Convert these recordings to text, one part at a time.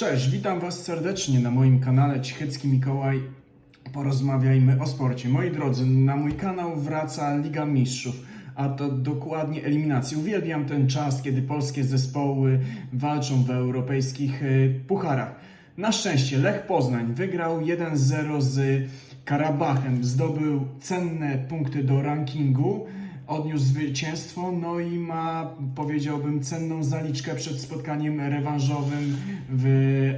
Cześć, witam Was serdecznie na moim kanale Cichecki Mikołaj. Porozmawiajmy o sporcie. Moi drodzy, na mój kanał wraca Liga Mistrzów, a to dokładnie eliminacja. Uwielbiam ten czas, kiedy polskie zespoły walczą w europejskich e, pucharach. Na szczęście Lech Poznań wygrał 1-0 z Karabachem, zdobył cenne punkty do rankingu odniósł zwycięstwo, no i ma, powiedziałbym, cenną zaliczkę przed spotkaniem rewanżowym w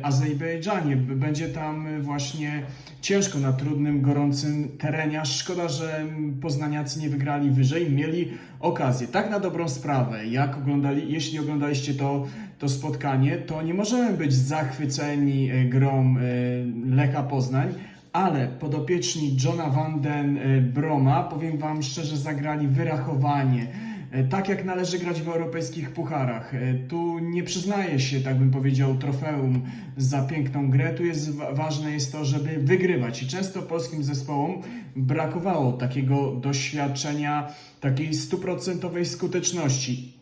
Azerbejdżanie. Będzie tam właśnie ciężko na trudnym, gorącym terenie. Szkoda, że poznaniacy nie wygrali wyżej, mieli okazję. Tak na dobrą sprawę, jak oglądali, jeśli oglądaliście to, to spotkanie, to nie możemy być zachwyceni e, grą e, Lecha Poznań, ale podopieczni Johna Van Den e, Broma, powiem Wam szczerze, zagrali wyrachowanie. E, Tak jak należy grać w europejskich pucharach. E, Tu nie przyznaje się, tak bym powiedział, trofeum za piękną grę. Tu jest wa- ważne jest to, żeby wygrywać. I często polskim zespołom brakowało takiego doświadczenia, takiej stuprocentowej skuteczności.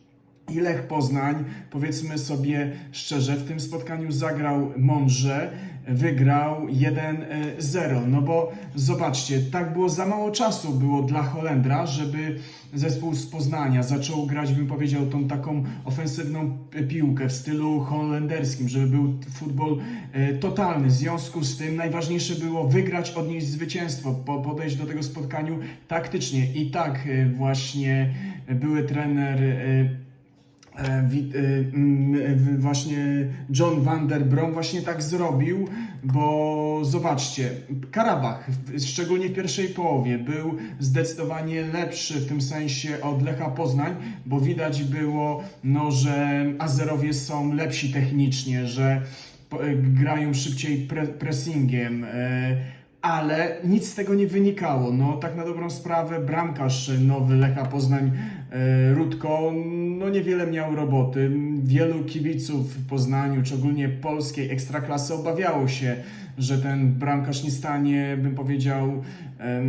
I Lech Poznań, powiedzmy sobie szczerze, w tym spotkaniu zagrał mądrze, wygrał 1-0. No bo zobaczcie, tak było za mało czasu było dla Holendra, żeby zespół z Poznania zaczął grać, bym powiedział, tą taką ofensywną piłkę w stylu holenderskim, żeby był futbol e, totalny. W związku z tym najważniejsze było wygrać, odnieść zwycięstwo, po- podejść do tego spotkaniu taktycznie. I tak e, właśnie były trener właśnie John van der Brom właśnie tak zrobił, bo zobaczcie, Karabach, szczególnie w pierwszej połowie, był zdecydowanie lepszy w tym sensie od Lecha Poznań, bo widać było, no, że Azerowie są lepsi technicznie, że e, grają szybciej pre, pressingiem. E, ale nic z tego nie wynikało. No tak na dobrą sprawę bramkarz nowy Lecha Poznań e, Rutko no niewiele miał roboty. Wielu kibiców w Poznaniu, czy ogólnie polskiej ekstraklasy obawiało się, że ten bramkarz nie stanie, bym powiedział,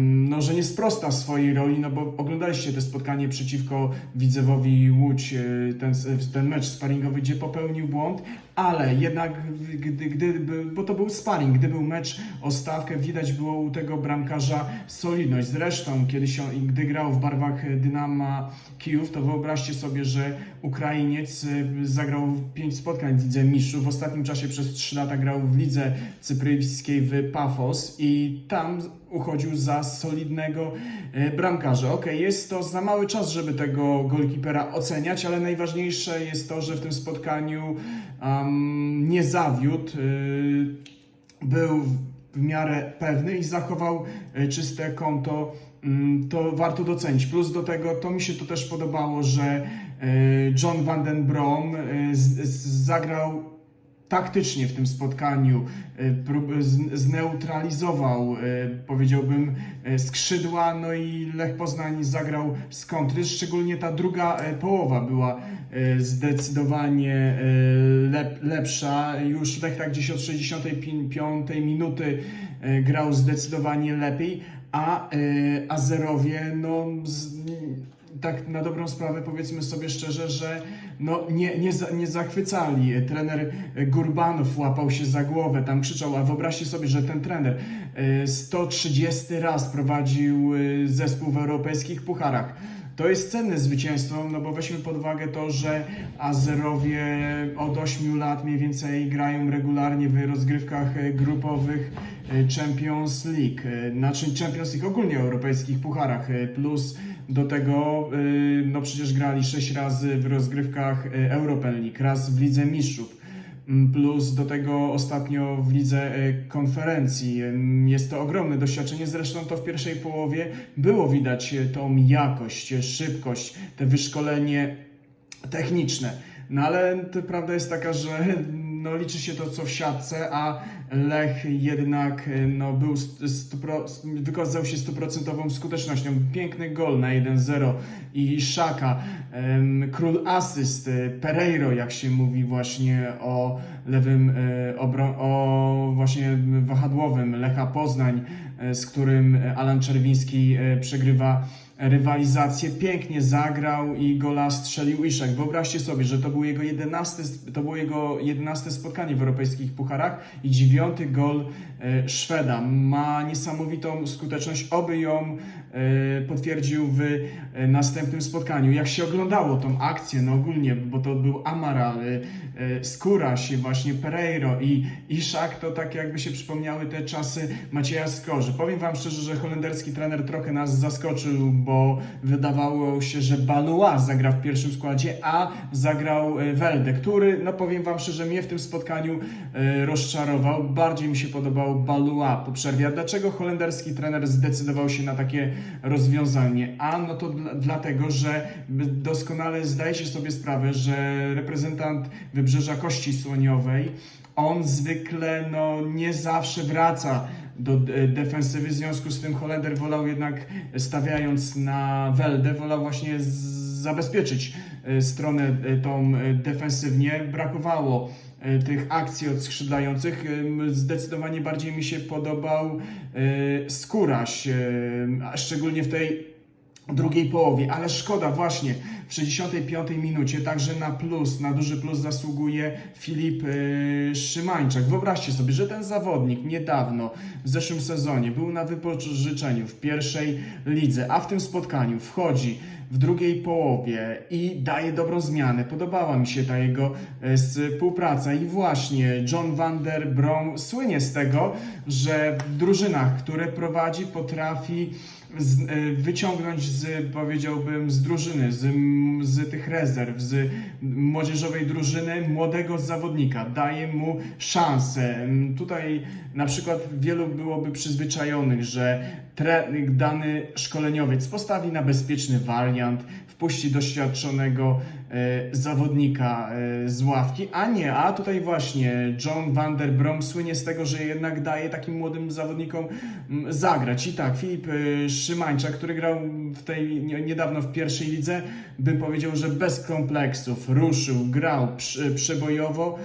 no że nie sprosta swojej roli, no bo oglądaliście to spotkanie przeciwko Widzewowi Łódź, e, ten, ten mecz sparingowy, gdzie popełnił błąd, ale jednak gdy, gdy, bo to był sparring, gdy był mecz o stawkę, widać było u tego bramkarza solidność. Zresztą, kiedy się, gdy grał w barwach Dynama Kijów, to wyobraźcie sobie, że Ukrainiec y, zagrał pięć spotkań w Lidze Mistrzów. W ostatnim czasie przez 3 lata grał w Lidze Cypryjskiej w Pafos i tam uchodził za solidnego e, bramkarza. Okej, jest to za mały czas, żeby tego golkipera oceniać, ale najważniejsze jest to, że w tym spotkaniu um, nie zawiódł. y, był w miarę pewny i zachował e, czyste konto. Mm, To warto docenić. Plus do tego, to mi się to też podobało, że e, John Van Den Brom e, zagrał taktycznie w tym spotkaniu, e, zneutralizował, e, powiedziałbym, e, skrzydła, no i Lech Poznań zagrał z kontry, szczególnie ta druga połowa była zdecydowanie lep, lepsza. Już Lech tak gdzieś od 65 minuty grał zdecydowanie lepiej, a Azerowie, no tak na dobrą sprawę powiedzmy sobie szczerze, że no nie, nie, nie zachwycali. Trener Gurbanow łapał się za głowę, tam krzyczał, a wyobraźcie sobie, że ten trener e, 130 raz prowadził e, zespół w europejskich pucharach. To jest cenne zwycięstwo, no bo weźmy pod uwagę to, że Azerowie od 8 lat mniej więcej grają regularnie w rozgrywkach e, grupowych e, Champions League, e, znaczy Champions League ogólnie europejskich pucharach, e, plus do tego e, no przecież grali 6 razy w rozgrywkach e, European League, raz w Lidze Mistrzów. Mm, Plus do tego ostatnio w lidze e, konferencji. Jest to ogromne doświadczenie. Zresztą to w pierwszej połowie było widać tą jakość, szybkość, te wyszkolenie techniczne. No ale prawda jest taka, że no, liczy się to co w siatce, a Lech jednak e, no, był st- stupro, wykazał się stuprocentową skutecznością. Piękny gol na 1-0 i Szaka, król asyst, e, Pereiro, jak się mówi właśnie o lewym, e, o właśnie wahadłowym Lecha Poznań, z którym Alan Czerwiński przegrywa rywalizację. Pięknie zagrał i gola strzelił Iszak. Wyobraźcie sobie, że to, był jego 11, to było jego 11 spotkanie w europejskich pucharach i dziewiąty gol Szweda. Ma niesamowitą skuteczność, oby ją e, potwierdził w e, następnym spotkaniu. Jak się oglądało tą akcję, no ogólnie, bo to był Amaral, e, e, Skóraś, właśnie Pereiro i Iszak, to tak jakby się przypomniały te czasy Macieja Skorzy. Powiem Wam szczerze, że holenderski trener trochę nas zaskoczył, bo wydawało się, że Balua zagra w pierwszym składzie, a zagrał e, Welde, który, no powiem Wam szczerze, mnie w tym spotkaniu e, rozczarował. Bardziej mi się Balua po przerwie. A dlaczego holenderski trener zdecydował się na takie rozwiązanie? A no to dla, dlatego, że doskonale zdaje się sobie sprawę, że reprezentant Wybrzeża Kości Słoniowej on zwykle no, nie zawsze wraca do e, defensywy, w związku z tym Holender wolał jednak stawiając na Weldę, wolał właśnie zabezpieczyć e, stronę e, tą defensywnie. Brakowało tych akcji od skrzydlających. Ym, Zdecydowanie bardziej mi się podobał e, Skóraś, e, szczególnie w tej drugiej połowie, ale szkoda właśnie w 65 minucie także na plus, na duży plus zasługuje Filip yy, Szymańczak. Wyobraźcie sobie, że ten zawodnik niedawno w zeszłym sezonie był na wypożyczeniu w pierwszej lidze, a w tym spotkaniu wchodzi w drugiej połowie i daje dobrą zmianę. Podobała mi się ta jego e, współpraca i właśnie John van der Brom słynie z tego, że w drużynach, które prowadzi, potrafi z, e, wyciągnąć z, powiedziałbym, z drużyny, z, z tych rezerw, z młodzieżowej drużyny młodego zawodnika. Daje mu szansę. Tutaj na przykład wielu byłoby przyzwyczajonych, że dany szkoleniowiec postawi na bezpieczny wariant, wpuści doświadczonego zawodnika e, z ławki, a nie, a tutaj właśnie John van der Brom słynie z tego, że jednak daje takim młodym zawodnikom mm, zagrać. I tak, Filip e, Szymańczak, który grał w tej nie- niedawno w pierwszej lidze, bym powiedział, że bez kompleksów ruszył, grał przebojowo,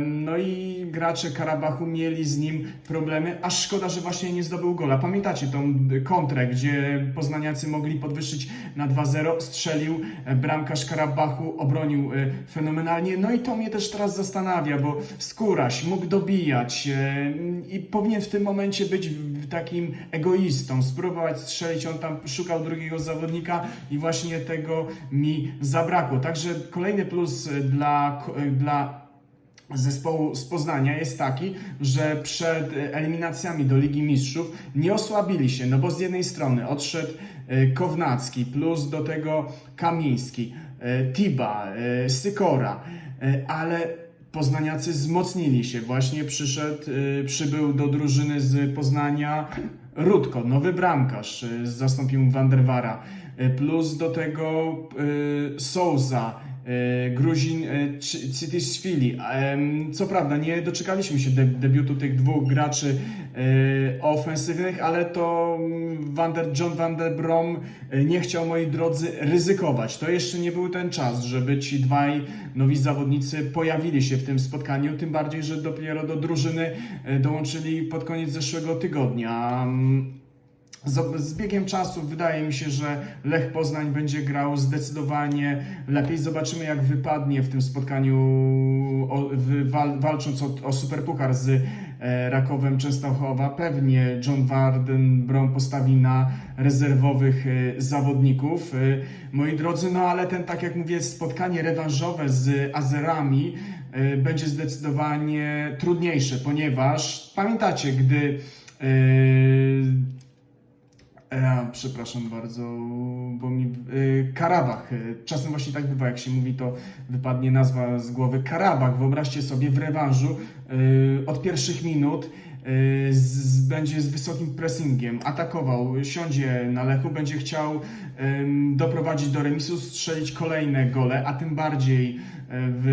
no i gracze Karabachu mieli z nim problemy, aż szkoda, że właśnie nie zdobył gola. Pamiętacie tą kontrę, gdzie poznaniacy mogli podwyższyć na 2-0, strzelił e, bramkarz Karabachu, obronił e, fenomenalnie, no i to mnie też teraz zastanawia, bo Skóraś mógł dobijać e, i powinien w tym momencie być takim egoistą, spróbować strzelić, on tam szukał drugiego zawodnika i właśnie tego mi zabrakło. Także kolejny plus e, dla, dla zespołu z Poznania jest taki, że przed eliminacjami do Ligi Mistrzów nie osłabili się, no bo z jednej strony odszedł Kownacki, plus do tego Kamiński, Tiba, e, Sykora, e, ale poznaniacy wzmocnili się. Właśnie przyszedł, e, przybył do drużyny z Poznania Rudko, nowy bramkarz, e, zastąpił Wanderwara, e, plus do tego e, Souza, e, Gruzin e, Ci- Citishvili. Em, Co prawda nie doczekaliśmy się de debiutu tych dwóch graczy e, ofensywnych, ale to Van der, John van der Brom e, nie chciał, moi drodzy, ryzykować. To jeszcze nie był ten czas, żeby ci dwaj nowi zawodnicy pojawili się w tym spotkaniu, tym bardziej, że dopiero do drużyny e, dołączyli pod koniec zeszłego tygodnia. Z, biegiem czasu wydaje mi się, że Lech Poznań będzie grał zdecydowanie lepiej. Zobaczymy, jak wypadnie w tym spotkaniu, walcząc o, o Superpuchar z e, Rakowem Częstochowa. Pewnie John Warden Brom postawi na rezerwowych e, zawodników. E, moi drodzy, no ale ten, tak jak mówię, spotkanie rewanżowe z Azerami będzie zdecydowanie trudniejsze, ponieważ pamiętacie, gdy E, przepraszam bardzo, bo mi. E, Karabach. E, czasem właśnie tak bywa, jak się mówi, to wypadnie nazwa z głowy. Karabach, wyobraźcie sobie w rewanżu od pierwszych minut. Z, będzie z wysokim pressingiem, atakował, siądzie na lechu, będzie chciał doprowadzić do remisu, strzelić kolejne gole, a tym bardziej w,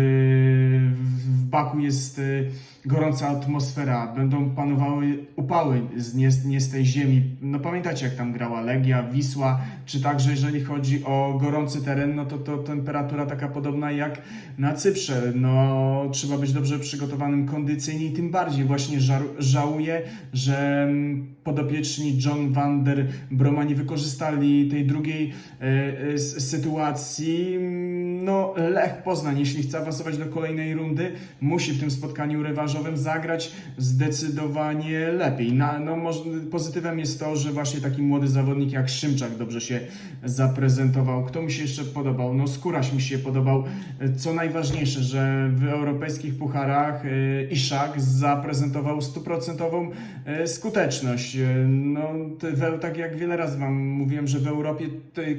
w Baku jest gorąca atmosfera, będą panowały upały z, nie, nie z tej ziemi. No pamiętacie jak tam grała Legia, Wisła, czy także jeżeli chodzi o gorący teren, no to, to temperatura taka podobna jak na Cyprze. No trzeba być dobrze przygotowanym kondycyjnie i tym bardziej właśnie żar, żałuję, że mm, podopieczni John van der Broma nie wykorzystali tej drugiej e, s- sytuacji. No, Lech Poznań, jeśli chce awansować do kolejnej rundy, musi w tym spotkaniu rewanżowym zagrać zdecydowanie lepiej. Na, no, pozytywem jest to, że właśnie taki młody zawodnik jak Szymczak dobrze się zaprezentował. Kto mi się jeszcze podobał? No, Skóraś mi się podobał. Co najważniejsze, że w europejskich pucharach e, Iszak zaprezentował stuprocentową e, skuteczność. E, No, tak jak wiele razy Wam mówiłem, że w Europie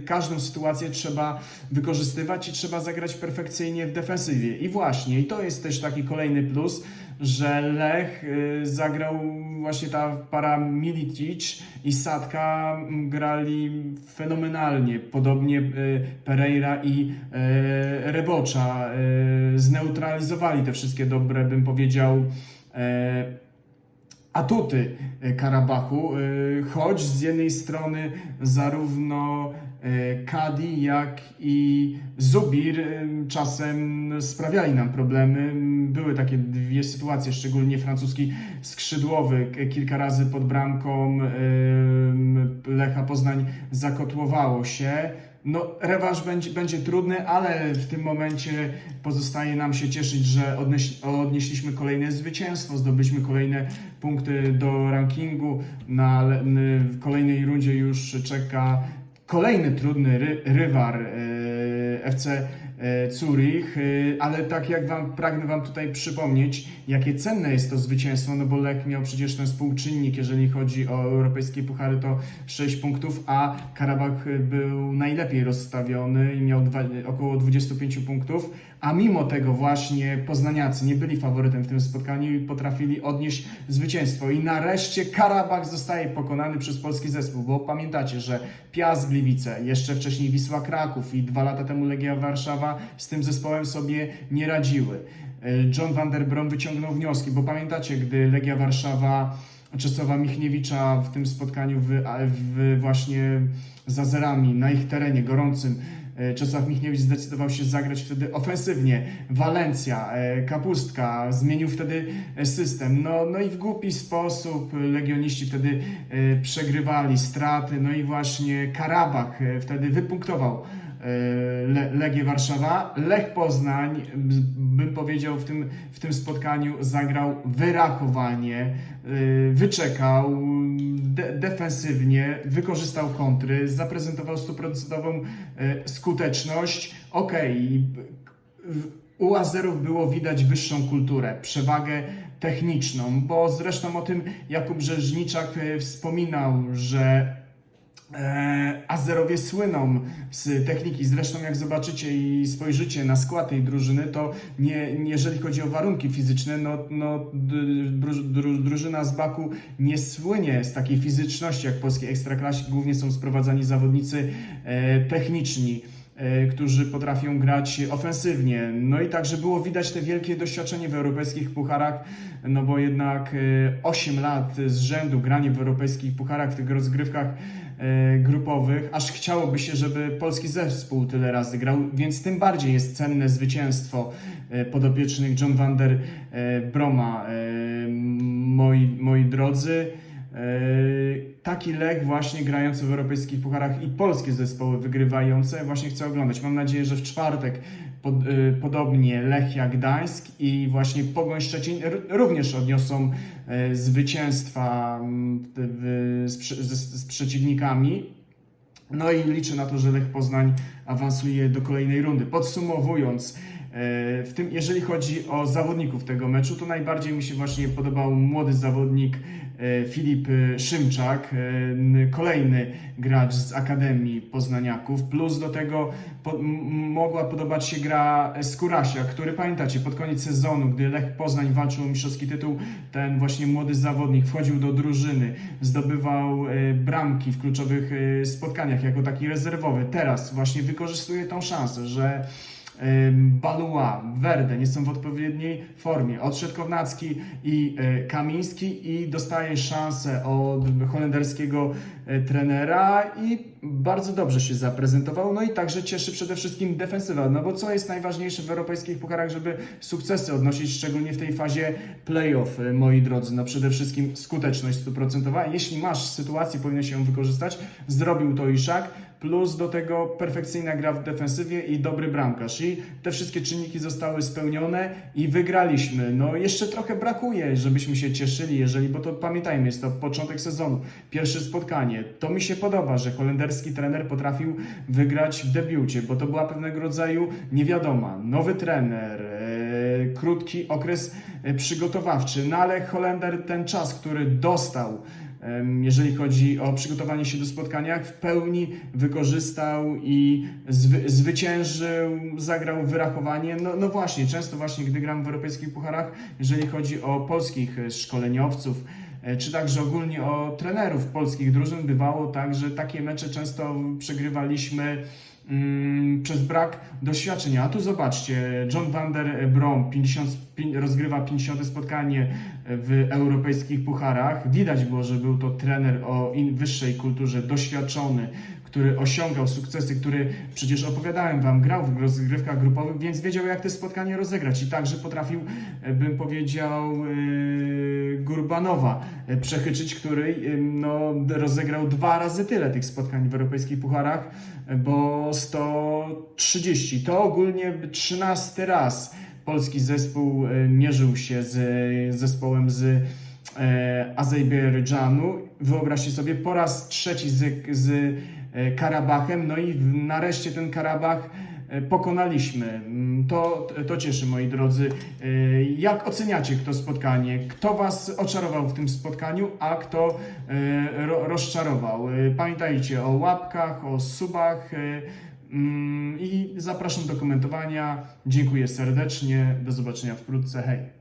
każdą sytuację trzeba wykorzystywać i trzeba zagrać perfekcyjnie w defensywie. I właśnie, i to jest też taki kolejny plus, że Lech y, zagrał właśnie ta para Milicic i Sadka m, grali fenomenalnie. Podobnie y, Pereira i y, Rebocza zneutralizowali te wszystkie dobre, bym powiedział, atuty Karabachu, choć z jednej strony zarówno Kadi, jak i Zubir e, czasem sprawiali nam problemy. Były takie dwie sytuacje, szczególnie francuski skrzydłowy kilka razy pod bramką e, Lecha Poznań zakotłowało się. No, rewanż będzie, będzie trudny, ale w tym momencie pozostaje nam się cieszyć, że odnieś, odnieśliśmy kolejne zwycięstwo, zdobyliśmy kolejne punkty do rankingu. Na le- n- w kolejnej rundzie już czeka kolejny trudny ry, rywal e, FC Zurich, e, ale tak jak wam pragnę wam tutaj przypomnieć, jakie cenne jest to zwycięstwo, no bo Lech miał przecież ten współczynnik, jeżeli chodzi o europejskie puchary, to 6 punktów, a Karabach był najlepiej rozstawiony i miał dwa, około 25 punktów, a mimo tego właśnie poznaniacy nie byli faworytem w tym spotkaniu i potrafili odnieść zwycięstwo. I nareszcie Karabach zostaje pokonany przez polski zespół, bo pamiętacie, że Piast Gliwice, jeszcze wcześniej Wisła Kraków i dwa lata temu Legia Warszawa z tym zespołem sobie nie radziły. John van der Brom wyciągnął wnioski, bo pamiętacie, gdy Legia Warszawa Czesława Michniewicza w tym spotkaniu w, w właśnie z Azerami na ich terenie gorącym e, Czesław Michniewicz zdecydował się zagrać wtedy ofensywnie. Walencja, e, Kapustka, zmienił wtedy e, system. No, no i w głupi sposób legioniści wtedy e, przegrywali straty. No i właśnie Karabach e, wtedy wypunktował e, Le, Legię Warszawa. Lech Poznań, bym powiedział, w tym, w tym spotkaniu zagrał wyrachowanie, e, wyczekał de, defensywnie, wykorzystał kontry, zaprezentował stuprocentową e, skuteczność. Okej, w- u Azerów było widać wyższą kulturę, przewagę techniczną, bo zresztą o tym Jakub Rzeżniczak wspominał, że Azerowie słyną z techniki. Zresztą, jak zobaczycie i spojrzycie na skład tej drużyny, to nie, jeżeli chodzi o warunki fizyczne, no, no drużyna z Baku nie słynie z takiej fizyczności jak polskiej ekstraklasie. Głównie są sprowadzani zawodnicy e, techniczni. e, Którzy potrafią grać ofensywnie. No i także było widać te wielkie doświadczenie w europejskich pucharach, no bo jednak e, 8 lat z rzędu granie w europejskich pucharach, w tych rozgrywkach e, grupowych, aż chciałoby się, żeby polski zespół tyle razy grał, więc tym bardziej jest cenne zwycięstwo e, podopiecznych John van der e, Broma. E, Moi, moi drodzy, e, taki Lech właśnie grający w europejskich pucharach i polskie zespoły wygrywające właśnie chcę oglądać. Mam nadzieję, że w czwartek pod, e, podobnie Lechia Gdańsk i właśnie Pogoń Szczecin również odniosą e, zwycięstwa mm, z, z, z przeciwnikami. No i liczę na to, że Lech Poznań awansuje do kolejnej rundy. Podsumowując, w tym, jeżeli chodzi o zawodników tego meczu, to najbardziej mi się właśnie podobał młody zawodnik e, Filip e, Szymczak, e, kolejny gracz z Akademii Poznaniaków, plus do tego po, mogła podobać się gra Skurasia, który pamiętacie, pod koniec sezonu, gdy Lech Poznań walczył o mistrzowski tytuł, ten właśnie młody zawodnik wchodził do drużyny, zdobywał e, bramki w kluczowych e, spotkaniach jako taki rezerwowy. Teraz właśnie wykorzystuje tą szansę, że Balua, Werde nie są w odpowiedniej formie. Odszedł Kownacki i e, Kamiński i dostaje szansę od holenderskiego e, trenera i bardzo dobrze się zaprezentował. No i także cieszy przede wszystkim defensywa, no bo co jest najważniejsze w europejskich pucharach, żeby sukcesy odnosić, szczególnie w tej fazie playoff, e, moi drodzy. No przede wszystkim skuteczność stuprocentowa. Jeśli masz sytuację, powinieneś ją wykorzystać. Zrobił to Iszak plus do tego perfekcyjna gra w defensywie i dobry bramkarz. I te wszystkie czynniki zostały spełnione i wygraliśmy. No jeszcze trochę brakuje, żebyśmy się cieszyli, jeżeli, bo to pamiętajmy, jest to początek sezonu, pierwsze spotkanie. To mi się podoba, że holenderski trener potrafił wygrać w debiucie, bo to była pewnego rodzaju niewiadoma. Nowy trener, e, krótki okres e, przygotowawczy, no ale Holender ten czas, który dostał jeżeli chodzi o przygotowanie się do spotkania, w pełni wykorzystał i zwy, zwyciężył, zagrał wyrachowanie. No, no właśnie, często właśnie, gdy gram w europejskich pucharach, jeżeli chodzi o polskich e, szkoleniowców, e, czy także ogólnie o trenerów polskich drużyn, bywało tak, że takie mecze często przegrywaliśmy przez brak doświadczenia. A tu zobaczcie, John van der Brom 50, pi- rozgrywa 50 spotkanie w europejskich pucharach. Widać było, że był to trener o wyższej kulturze, doświadczony, który osiągał sukcesy, który przecież opowiadałem Wam, grał w rozgrywkach grupowych, więc wiedział jak te spotkanie rozegrać i także potrafił, e, bym powiedział, e, Gurbanowa e, przechyczyć, który no, rozegrał dwa razy tyle tych spotkań w europejskich pucharach, bo 130. To ogólnie 13 raz polski zespół mierzył się z zespołem z Azerbejdżanu. Wyobraźcie sobie, po raz trzeci z, z Karabachem, no i nareszcie ten Karabach e, pokonaliśmy. Mm, To, to cieszy, moi drodzy. E, Jak oceniacie to spotkanie? Kto Was oczarował w tym spotkaniu, a kto e, ro, rozczarował? E, Pamiętajcie o łapkach, o subach. e, mm, I zapraszam do komentowania. Dziękuję serdecznie. Do zobaczenia wkrótce. Hej.